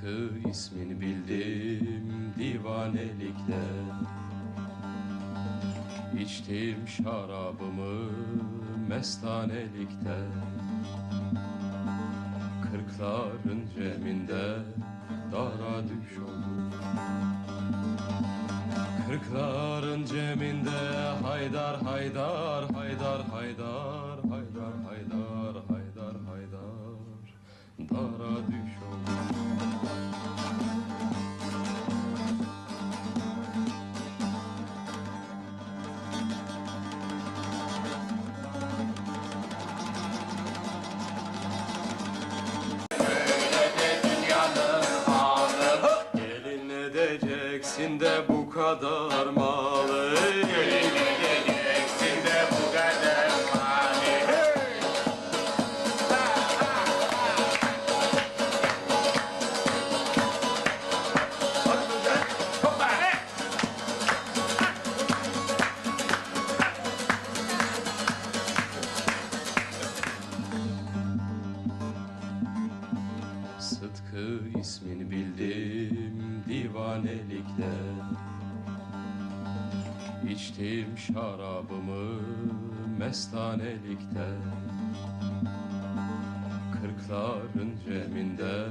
Sıtkı ismini bildim divanelikle İçtim şarabımı mestanelikte Kırkların ceminde dara düş oldum. Kırkların ceminde haydar haydar haydar haydar haydar haydar haydar haydar. Dara düş oldum edeceksin de bu kadar malı Sıtkı ismini bildim divanelikle İçtim şarabımı mestanelikte Kırkların ceminde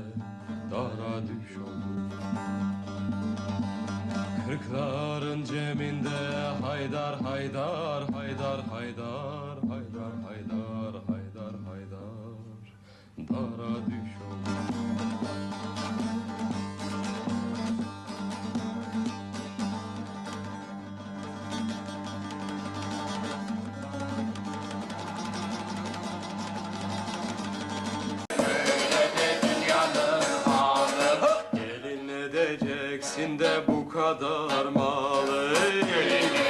dara düş oldum. Kırkların ceminde haydar haydar haydar haydar haydar haydar Gereksin de bu kadar mal. Ey.